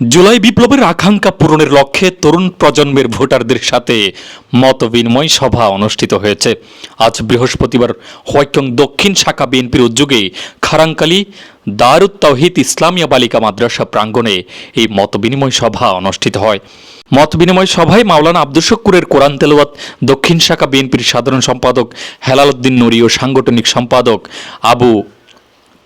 জুলাই বিপ্লবের আকাঙ্ক্ষা পূরণের লক্ষ্যে তরুণ প্রজন্মের ভোটারদের সাথে মত বিনিময় সভা অনুষ্ঠিত হয়েছে। আজ বৃহস্পতিবার হোয়াইটং দক্ষিণ শাখা বিএনপির উদ্যোগে খারাঙ্কালি দারুত তাওহিদ ইসলামিয়া বালিকা মাদ্রাসা প্রাঙ্গণে এই মত বিনিময় সভা অনুষ্ঠিত হয়। মত বিনিময় সভায় মাওলানা আব্দুল শক্কুরের কোরআন তেলাওয়াত, দক্ষিণ শাখা বিএনপির সাধারণ সম্পাদক হেলাল উদ্দিন নুরি ও সাংগঠনিক সম্পাদক আবু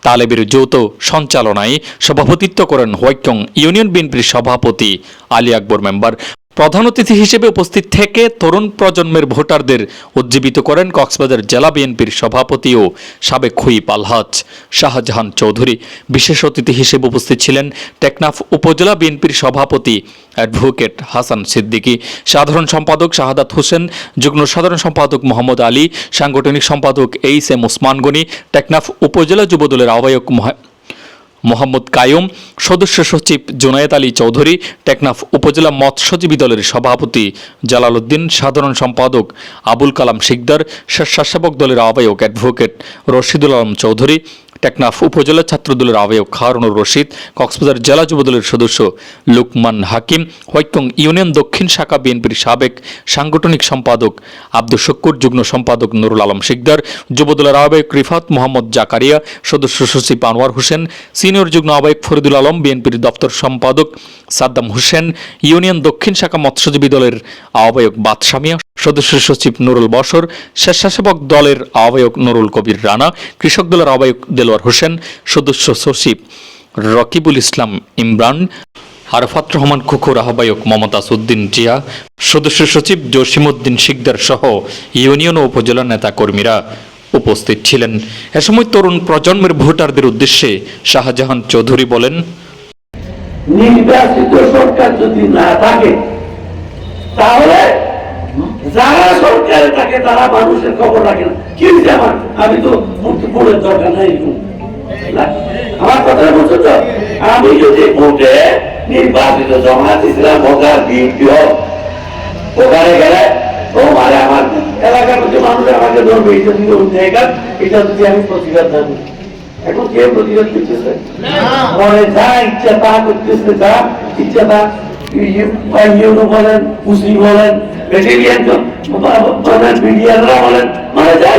তালেবের যৌথ সঞ্চালনায় সভাপতিত্ব করেন হোয়াইকং ইউনিয়ন বিএনপির সভাপতি আলী আকবর মেম্বার। প্রধান অতিথি হিসেবে উপস্থিত থেকে তরুণ প্রজন্মের ভোটারদের উজ্জীবিত করেন কক্সবাজার জেলা বিএনপির সভাপতি ও সাবেক হুইপ আলহাজ শাহজাহান চৌধুরী। বিশেষ অতিথি হিসেবে উপস্থিত ছিলেন টেকনাফ উপজেলা বিএনপির সভাপতি অ্যাডভোকেট হাসান সিদ্দিকী, সাধারণ সম্পাদক শাহাদাত হোসেন, যুগ্ম সাধারণ সম্পাদক মোহাম্মদ আলী, সাংগঠনিক সম্পাদক এইচ এম ওসমান গনি, টেকনাফ উপজেলা যুবদলের আহ্বায়ক মোহাম্মদ কায়ুম, সদস্য সচিব জোনায়েত আলী চৌধুরী, টেকনাফ উপজেলা মৎস্যজীবী দলের সভাপতি জালালউদ্দিন সাধারণ সম্পাদক আবুল কালাম শিকদার, স্বেচ্ছাসেবক দলের আহ্বায়ক অ্যাডভোকেট রশিদুল আলম চৌধুরী, টেকনাফ উপজেলা ছাত্রদলের আহ্বায়ক খারুনুর রশিদ, কক্সবাজার জেলা যুবদলের সদস্য লুকমান হাকিম হোয়াইটং ইউনিয়ন দক্ষিণ শাখা বিএনপির সাবেক সাংগঠনিক সম্পাদক আব্দুল শক্কুর যুগ্ম সম্পাদক নুরুল আলম শিকদার যুবদলের আহ্বায়ক রিফাত মোহাম্মদ জাকারিয়া, সদস্য সচিব আনোয়ার হোসেন সিনিয়র যুগ্ম আহ্বায়ক ফরিদুল আলম, বিএনপির দপ্তর সম্পাদক সাদ্দাম হোসেন, ইউনিয়ন দক্ষিণ শাখা মৎস্যজীবী দলের আহ্বায়ক বাদশামিয়া, সদস্য সচিব নুরুল বসর স্বেচ্ছাসেবক দলের আহ্বায়ক নুরুল কবির রানা, কৃষক দলের আহ্বায়ক দেলোয়ার হোসেন, সদস্য সচিব রকিবুল ইসলাম ইমরান, আরফাত রহমান খুকুর আহ্বায়ক মমতাজ উদ্দিন জিয়া, সদস্য সচিব জসিমউদ্দিন শিকদার সহ ইউনিয়ন ও উপজেলা নেতাকর্মীরা। উপস্থিত ছিলেন। এ সময় তরুণ প্রজন্মের ভোটারদের উদ্দেশ্যে শাহজাহান চৌধুরী বলেন, নির্বাচিত সরকার যদি না থাকে, তাহলে যারা সরকারে থাকে, তারা মানুষের খবর রাখে না। কি আমার? আমি তো ভোটের দরকার নাই। আমার কথা বলছো তো? আমি যদি ভোটে নির্বাচিত জমা দিয়েছিলাম ভোটার বিএনপি হোক ওখানে গেলে আমার এলাকার মধ্যে মানুষ আমাকে ধরবে এটা এটা যদি আমি প্রতিবাদ মনে যা যা যা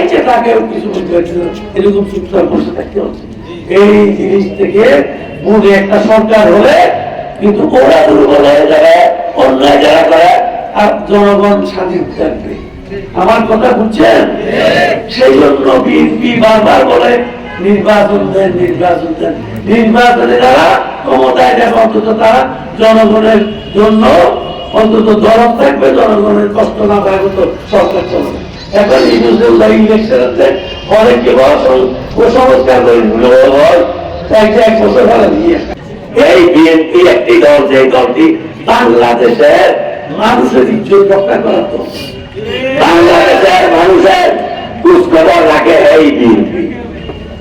এই জিনিস থেকে বুধে একটা সরকার হলে কিন্তু ওরা দুর্বল হয়ে যাবে, অন্যায় যারা করে আর জনগণ স্বাধীন থাকবে। আমার কথা বুঝছেন? সেই জন্য বিএনপি বারবার বলে, নির্বাচন দেন নির্বাচন দেন। নির্বাচনে যারা ক্ষমতায় যাবে, অন্তত তারা জনগণের জন্য অন্তত দরদ থাকবে, জনগণের কষ্ট না পায় মতো সরকার চলবে। এখন ইউজুল্লাহ ইলেকশন আছে অনেকে কুসংস্কার করে ভুলে হয় এক বছর ফেলে দিয়ে এই বিএনপি একটি দল, যে দলটি বাংলাদেশের মানুষের ইজ্জত রক্ষা করার তো বাংলাদেশের মানুষের খোঁজখবর রাখে এই বিএনপি।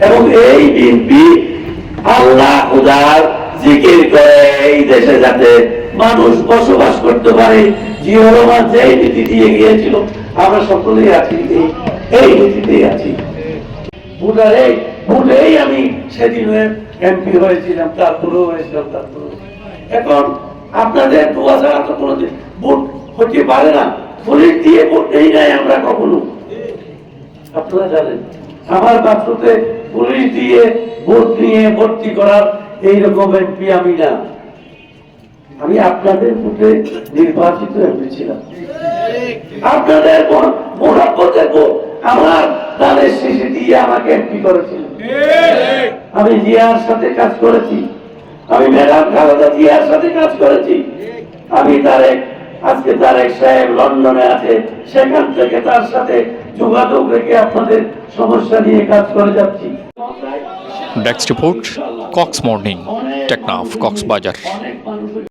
এবং এই বিএনপি আল্লাহ খুদার জিকির করে এই দেশে যাতে মানুষ বসবাস করতে পারে। যে নীতি দিয়ে গিয়েছিল, আমরা সকলেই আছি, এই- নীতিতেই আছি। আমি সেদিন এমপি হয়েছিলাম, তারপরেও হয়েছিলাম, তারপরেও। এখন আপনাদের তো কোনোদিন ভোট হতে পারে না। পুলিশ দিয়ে ভোট নেই নাই আমরা কখনো। আপনারা জানেন, আমার বাচ্চাতে পুলিশ দিয়ে ভোট নিয়ে ভর্তি করার এইরকম এমপি আমি না। আমি আপনাদের ভোটে নির্বাচিত এমপি ছিলাম। আপনাদের মোহাম্মতের ভোট আমার তাদের শেষে দিয়ে আমাকে এমপি করেছিল। আমি জিয়ার সাথে কাজ করেছি। আমি ম্যাডাম খালেদা জিয়ার সাথে কাজ করেছি। আমি তারেক আজকে তারেক সাহেব লন্ডনে আছে সেখান থেকে তার সাথে যোগাযোগ রেখে আপনাদের সমস্যা নিয়ে কাজ করে যাচ্ছি। Desk report Cox morning Teknaf Cox's Bazar